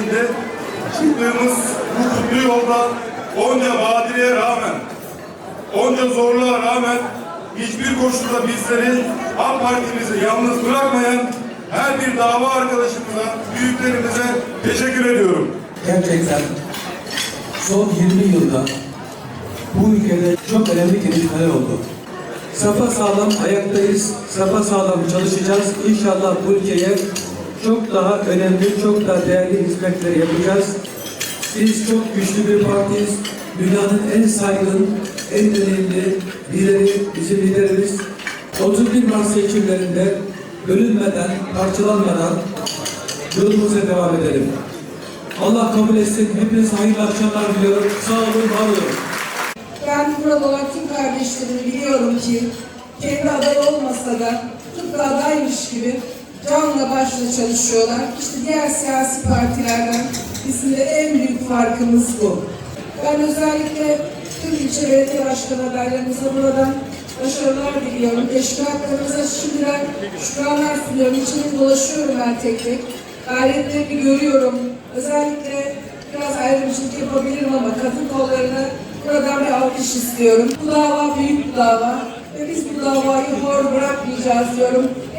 içinde çıktığımız bu kutlu yolda onca badireye rağmen, onca zorluğa rağmen hiçbir koşulda bizleri AK Parti'mizi yalnız bırakmayan her bir dava arkadaşımıza, büyüklerimize teşekkür ediyorum. gerçekten son 20 yılda bu ülkede çok önemli gelişmeler oldu. Safa sağlam ayaktayız, safa sağlam çalışacağız. İnşallah bu ülkeye çok daha önemli, çok daha değerli hizmetler yapacağız. Biz çok güçlü bir partiyiz. Dünyanın en saygın, en önemli lideri, bizim liderimiz. 31 Mart seçimlerinde bölünmeden, parçalanmadan yolumuza devam edelim. Allah kabul etsin. Hepinize hayırlı akşamlar diliyorum. Sağ olun, var olun. Ben burada olan tüm kardeşlerimi biliyorum ki kendi aday olmasa da tıpkı adaymış gibi canla başla çalışıyorlar. İşte diğer siyasi partilerden bizim de en büyük farkımız bu. Ben özellikle tüm ilçe belediye başkan adaylarımıza buradan başarılar diliyorum. Teşkilatlarımıza şimdiden şükranlar sunuyorum. İçini dolaşıyorum ben tek tek. Gayretlerini görüyorum. Özellikle biraz ayrımcılık yapabilirim ama kadın kollarına buradan bir alkış istiyorum. Bu dava büyük bir dava ve biz bu davayı hor bırakmayacağız diyorum.